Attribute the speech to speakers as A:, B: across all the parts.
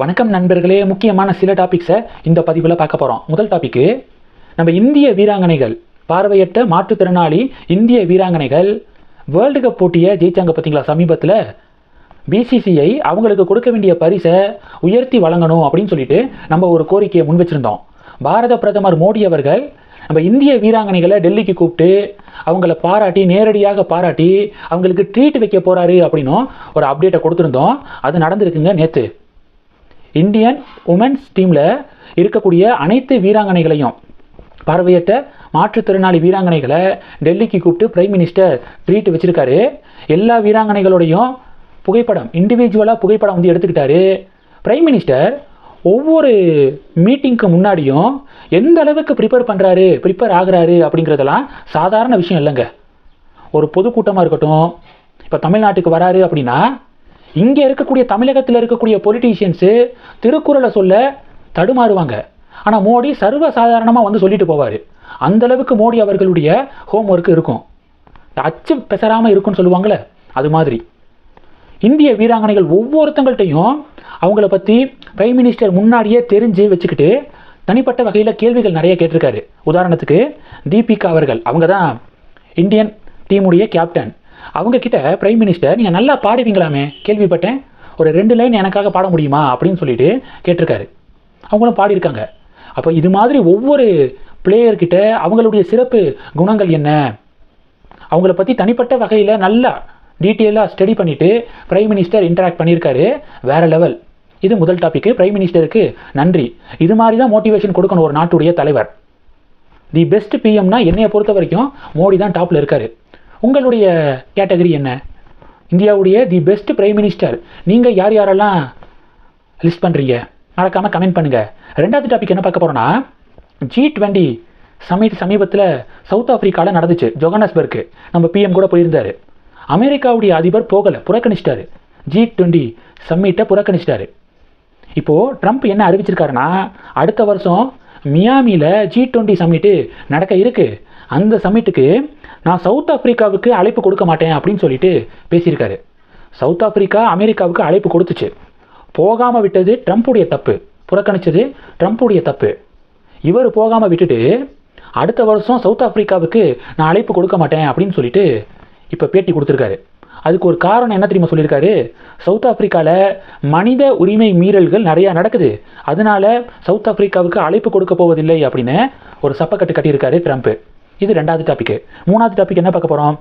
A: வணக்கம் நண்பர்களே முக்கியமான சில டாபிக்ஸை இந்த பதிவில் பார்க்க போகிறோம் முதல் டாபிக்கு நம்ம இந்திய வீராங்கனைகள் பார்வையற்ற மாற்றுத்திறனாளி இந்திய வீராங்கனைகள் வேர்ல்டு கப் போட்டியை ஜெயிச்சாங்க பார்த்தீங்களா? சமீபத்தில் பிசிசிஐ அவங்களுக்கு கொடுக்க வேண்டிய பரிசை உயர்த்தி வழங்கணும் அப்படின்னு சொல்லிட்டு நம்ம ஒரு கோரிக்கையை முன் வச்சுருந்தோம். பாரத பிரதமர் மோடி அவர்கள் நம்ம இந்திய வீராங்கனைகளை டெல்லிக்கு கூப்பிட்டு அவங்கள பாராட்டி நேரடியாக பாராட்டி அவங்களுக்கு ட்ரீட் வைக்க போகிறாரு அப்படின்னும் ஒரு அப்டேட்டை கொடுத்துருந்தோம். அது நடந்திருக்குங்க நேற்று இந்தியன் உமன்ஸ் டீமில் இருக்கக்கூடிய அனைத்து வீராங்கனைகளையும் பார்வையற்ற மாற்றுத்திறனாளி வீராங்கனைகளை டெல்லிக்கு கூப்பிட்டு பிரைம் மினிஸ்டர் ட்ரீட் வச்சுருக்காரு. எல்லா வீராங்கனைகளோடையும் புகைப்படம் இண்டிவிஜுவலாக புகைப்படம் வந்து எடுத்துக்கிட்டாரு. பிரைம் மினிஸ்டர் ஒவ்வொரு மீட்டிங்க்கு முன்னாடியும் எந்த அளவுக்கு ப்ரிப்பேர் பண்ணுறாரு ப்ரிப்பேர் ஆகுறாரு அப்படிங்கிறதெல்லாம் சாதாரண விஷயம் இல்லைங்க. ஒரு பொதுக்கூட்டமாக இருக்கட்டும் இப்போ தமிழ்நாட்டுக்கு வராரு அப்படின்னா இங்கே இருக்கக்கூடிய தமிழகத்தில் இருக்கக்கூடிய பொலிட்டீஷியன்ஸு திருக்குறளை சொல்ல தடுமாறுவாங்க. ஆனால் மோடி சர்வ சாதாரணமாக வந்து சொல்லிட்டு போவார். அந்தளவுக்கு மோடி அவர்களுடைய ஹோம் ஒர்க்கு இருக்கும். அச்சு பெசராமல் இருக்கும்னு சொல்லுவாங்கள்ல அது மாதிரி. இந்திய வீராங்கனைகள் ஒவ்வொருத்தங்கள்ட்டையும் அவங்கள பற்றி பிரைம் மினிஸ்டர் முன்னாடியே தெரிஞ்சு வச்சுக்கிட்டு தனிப்பட்ட வகையில் கேள்விகள் நிறைய கேட்டிருக்காரு. உதாரணத்துக்கு தீபிகா அவர்கள் அவங்க தான் இந்தியன் டீமுடைய கேப்டன் அவங்கக்கிட்ட பிரைம் மினிஸ்டர் நீங்கள் நல்லா பாடுவீங்களாமே? கேள்விப்பட்டேன். ஒரு ரெண்டு லைன் எனக்காக பாட முடியுமா? அப்படின்னு சொல்லிட்டு கேட்டிருக்காரு. அவங்களும் பாடியிருக்காங்க. அப்போ இது மாதிரி ஒவ்வொரு பிளேயர்கிட்ட அவங்களுடைய சிறப்பு குணங்கள் என்ன? அவங்கள பற்றி தனிப்பட்ட வகையில் நல்லா டீட்டெயிலாக ஸ்டடி பண்ணிவிட்டு பிரைம் மினிஸ்டர் இன்டராக்ட் பண்ணியிருக்காரு. வேற லெவல் இது முதல் டாப்பிக்கு பிரைம் மினிஸ்டருக்கு நன்றி. இது மாதிரி தான் மோட்டிவேஷன் கொடுக்கணும் ஒரு நாட்டுடைய தலைவர். தி பெஸ்ட் பிஎம்னா என்னையை பொறுத்த வரைக்கும் மோடி தான் டாப்பில் இருக்காரு. உங்களுடைய கேட்டகரி என்ன? இந்தியாவுடைய தி பெஸ்ட் பிரைம் மினிஸ்டர் நீங்கள் யார் யாரெல்லாம் லிஸ்ட் பண்ணுறீங்க மறக்காமல் கமெண்ட் பண்ணுங்கள் ரெண்டாவது டாபிக் என்ன பார்க்க போகிறோன்னா ஜி டுவெண்ட்டி சமீ சமீபத்தில் சவுத் ஆஃப்ரிக்காவில் நடந்துச்சு ஜொகனஸ்பர்க்கு. நம்ம பிஎம் கூட போயிருந்தாரு. அமெரிக்காவுடைய அதிபர் போகலை புறக்கணிச்சிட்டாரு. G twenty சம்மிட்டை புறக்கணிச்சிட்டாரு. இப்போது ட்ரம்ப் என்ன அறிவிச்சிருக்காருன்னா அடுத்த வருஷம் மியாமியில் ஜி டுவெண்ட்டி சம்மிட்டு நடக்க இருக்கு. அந்த சம்மிட்டுக்கு நான் சவுத் ஆப்பிரிக்காவுக்கு அழைப்பு கொடுக்க மாட்டேன் அப்படின்னு சொல்லிட்டு பேசியிருக்காரு. சவுத் ஆப்பிரிக்கா அமெரிக்காவுக்கு அழைப்பு கொடுத்துச்சு. போகாமல் விட்டது ட்ரம்ப்புடைய தப்பு. புறக்கணித்தது ட்ரம்ப்புடைய தப்பு. இவர் போகாமல் விட்டுட்டு அடுத்த வருஷம் சவுத் ஆப்பிரிக்காவுக்கு நான் அழைப்பு கொடுக்க மாட்டேன் அப்படின்னு சொல்லிட்டு இப்போ பேட்டி கொடுத்துருக்காரு. அதுக்கு ஒரு காரணம் என்ன தெரியுமா சொல்லியிருக்காரு? சவுத் ஆப்பிரிக்காவில் மனித உரிமை மீறல்கள் நிறையா நடக்குது. அதனால சவுத் ஆப்பிரிக்காவுக்கு அழைப்பு கொடுக்க போவதில்லை அப்படின்னு ஒரு சப்பக்கட்டு கட்டியிருக்காரு ட்ரம்ப்பு இது ரெண்டாவது டாபிக் மூணாவது டாபிக் என்ன பார்க்க போகிறோம்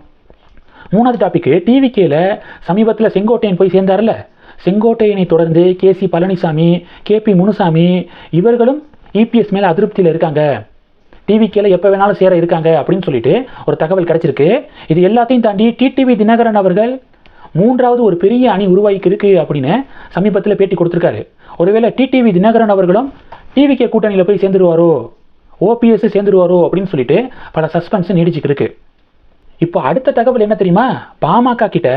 A: மூணாவது டாபிக் டிவிகேல சமீபத்தில் செங்கோட்டையன் போய் சேர்ந்தார்ல? செங்கோட்டையனை தொடர்ந்து K C Palaniswami K P Munusamy இவர்களும் இபிஎஸ் மேலே அதிருப்தியில் இருக்காங்க. டிவிக்கேல எப்போ வேணாலும் சேர இருக்காங்க அப்படின்னு சொல்லிட்டு ஒரு தகவல் கிடைச்சிருக்கு. இது எல்லாத்தையும் தாண்டி டிடிவி தினகரன் அவர்கள் மூன்றாவது ஒரு பெரிய அணி உருவாக்கி இருக்கு அப்படின்னு சமீபத்தில் பேட்டி கொடுத்துருக்காரு. ஒருவேளை டிடிவி தினகரன் அவர்களும் டிவிகே கூட்டணியில் போய் சேர்ந்துருவாரோ? ஓபிஎஸ் சேர்ந்துருவாரோ அப்படின்னு சொல்லிட்டு பல சஸ்பென்ஸ் நீடிச்சுட்டு இருக்கு இப்போ அடுத்த தகவல் என்ன தெரியுமா? பாமக கிட்ட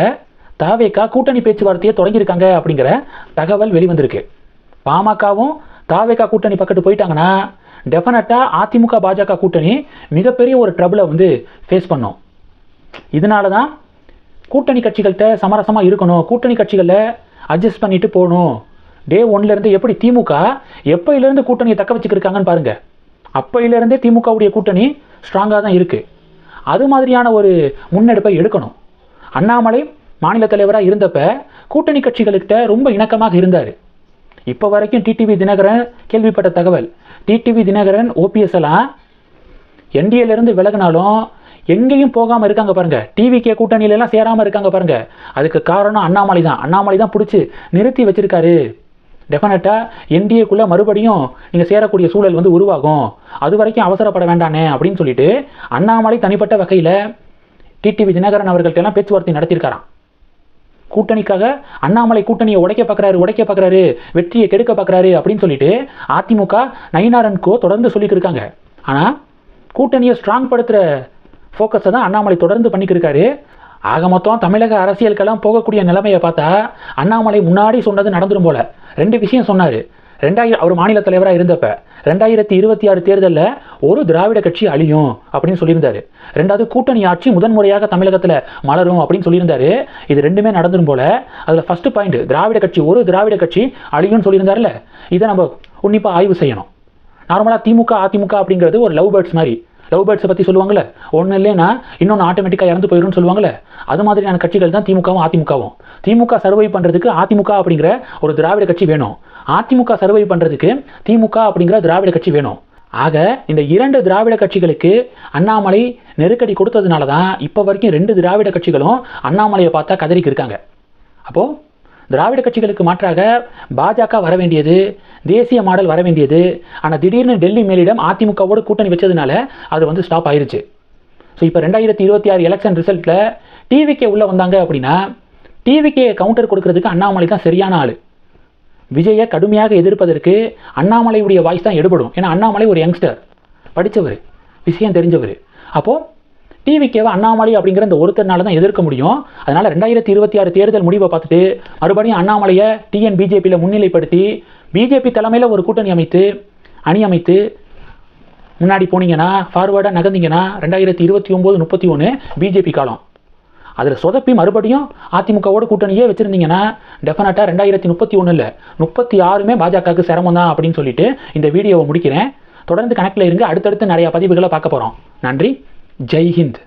A: தாவேக்கா கூட்டணி பேச்சுவார்த்தையை தொடங்கியிருக்காங்க அப்படிங்கிற தகவல் வெளிவந்திருக்கு. பாமகவும் தாவேக்கா கூட்டணி பக்கத்து போயிட்டாங்கன்னா டெஃபினட்டாக அதிமுக பாஜக கூட்டணி மிகப்பெரிய ஒரு ட்ரபிளை வந்து ஃபேஸ் பண்ணும். இதனால தான் கூட்டணி கட்சிகள்கிட்ட சமரசமாக இருக்கணும். கூட்டணி கட்சிகளில் அட்ஜஸ்ட் பண்ணிட்டு போகணும். டே ஒன்லேருந்து எப்படி திமுக எப்போயிலேருந்து கூட்டணியை தக்க வச்சுக்கிருக்காங்கன்னு பாருங்கள் அப்பையிலேருந்தே திமுகவுடைய கூட்டணி ஸ்ட்ராங்காக தான் இருக்குது அது மாதிரியான ஒரு முன்னெடுப்பை எடுக்கணும். அண்ணாமலை மாநில தலைவராக இருந்தப்ப கூட்டணி கட்சிகளுக்கிட்ட ரொம்ப இணக்கமாக இருந்தார். இப்போ வரைக்கும் டிடிவி தினகரன் கேள்விப்பட்ட தகவல் டிடிவி தினகரன் ஓபிஎஸ் எல்லாம் என்டிஏலேருந்து விலகினாலும் எங்கேயும் போகாமல் இருக்காங்க பாருங்கள் டிவிகே கூட்டணியிலலாம் சேராமல் இருக்காங்க பாருங்கள் அதுக்கு காரணம் அண்ணாமலை தான். அண்ணாமலை தான் பிடிச்சி நிறுத்தி வச்சுருக்காரு. டெஃபினட்டாக என்டிஏக்குள்ளே மறுபடியும் நீங்கள் சேரக்கூடிய சூழல் வந்து உருவாகும். அது வரைக்கும் அவசரப்பட வேண்டானே அப்படின்னு சொல்லிட்டு அண்ணாமலை தனிப்பட்ட வகையில் டிடிவி தினகரன் அவர்கள்ட்டெல்லாம் பேச்சுவார்த்தை நடத்தியிருக்காராம். கூட்டணிக்காக அண்ணாமலை கூட்டணியை உடைக்க பார்க்குறாரு உடைக்க பார்க்குறாரு வெற்றியை கெடுக்க பார்க்குறாரு அப்படின்னு சொல்லிட்டு அதிமுக நயினாரன் கோ தொடர்ந்து சொல்லிட்டு இருக்காங்க. ஆனால் கூட்டணியை ஸ்ட்ராங் படுத்துகிற ஃபோக்கஸை தான் அண்ணாமலை தொடர்ந்து பண்ணிக்கிருக்காரு ஆக மொத்தம் தமிழக அரசியலுக்கெல்லாம் போகக்கூடிய நிலைமையை பார்த்தா அண்ணாமலை முன்னாடி சொன்னது நடந்துடும் போல. ரெண்டு விஷயம் சொன்னார். ரெண்டாயிரம் அவர் மாநில தலைவராக இருந்தப்ப ரெண்டாயிரத்தி இருபத்தி ஆறு தேர்தலில் ஒரு திராவிட கட்சி அழியும் அப்படின்னு சொல்லியிருந்தாரு. ரெண்டாவது கூட்டணி ஆட்சி முதன்முறையாக தமிழகத்தில் மலரும் அப்படின்னு சொல்லியிருந்தாரு. இது ரெண்டுமே நடந்துடும் போல. அதில் ஃபஸ்ட்டு பாயிண்ட் திராவிட கட்சி ஒரு திராவிட கட்சி அழியும்னு சொல்லியிருந்தாருல்ல. இதை நம்ம உன்னிப்பாக ஆய்வு செய்யணும். நார்மலாக திமுக அதிமுக அப்படிங்கிறது ஒரு லவ் பேர்ட்ஸ் மாதிரி. லவ் பேர்ட்ஸை பற்றி சொல்லுவாங்கல்ல? ஒன்று இல்லைன்னா இன்னொன்று ஆட்டோமேட்டிக்காக இறந்து போயிடும்னு சொல்லுவாங்கல்ல? அது மாதிரியான கட்சிகள் தான் திமுகவும் அதிமுகவும். திமுக சர்வை பண்ணுறதுக்கு அதிமுக அப்படிங்கிற ஒரு திராவிட கட்சி வேணும். அதிமுக சர்வை பண்ணுறதுக்கு திமுக அப்படிங்கிற திராவிட கட்சி வேணும். ஆக இந்த இரண்டு திராவிட கட்சிகளுக்கு அண்ணாமலை நெருக்கடி கொடுத்ததுனால தான் இப்போ வரைக்கும் ரெண்டு திராவிட கட்சிகளும் அண்ணாமலையை பார்த்தா கதறிக்கு இருக்காங்க. அப்போது திராவிட கட்சிகளுக்கு மாற்றாக பாஜக வர வேண்டியது தேசிய மாடல் வர வேண்டியது. ஆனால் திடீர்னு டெல்லி மேலிடம் அதிமுகவோடு கூட்டணி வச்சதுனால அது வந்து ஸ்டாப் ஆயிடுச்சு ஸோ இப்போ ரெண்டாயிரத்தி இருபத்தி ஆறு எலெக்ஷன் ரிசல்ட்டில் டிவிக்கே உள்ளே வந்தாங்க அப்படின்னா டிவிக்கே கவுண்டர் கொடுக்கறதுக்கு அண்ணாமலை தான் சரியான ஆள். விஜயை கடுமையாக எதிர்ப்பதற்கு அண்ணாமலையுடைய வாய்ஸ் தான் எடுபடும். ஏன்னா அண்ணாமலை ஒரு யங்ஸ்டர் படித்தவர் விஷயம் தெரிஞ்சவர். அப்போது டிவிக்கேவை அண்ணாமலை அப்படிங்கிற இந்த ஒருத்தர்னால தான் எதிர்க்க முடியும். அதனால் ரெண்டாயிரத்தி இருபத்தி ஆறு தேர்தல் முடிவை பார்த்துட்டு மறுபடியும் அண்ணாமலையை டிஎன் பிஜேபியில் முன்னிலைப்படுத்தி பிஜேபி தலைமையில் ஒரு கூட்டணி அமைத்து அணி அமைத்து முன்னாடி போனீங்கன்னா ஃபார்வேர்டாக நகர்ந்தீங்கன்னா ரெண்டாயிரத்தி இருபத்தி ஒம்பது முப்பத்தி ஒன்று பிஜேபி காலம். அதில் சொதப்பி மறுபடியும் அதிமுகவோட கூட்டணியே வச்சுருந்தீங்கன்னா டெஃபினட்டாக ரெண்டாயிரத்தி முப்பத்தி ஒன்று இல்லை முப்பத்தி ஆறுமே பாஜகவுக்கு சிரமம் தான் அப்படின்னு சொல்லிட்டு இந்த வீடியோவை முடிக்கிறேன். தொடர்ந்து கணக்கில் இருங்க. அடுத்தடுத்து நிறையா பதிவுகளை பார்க்க போகிறோம் நன்றி. जय हिंद।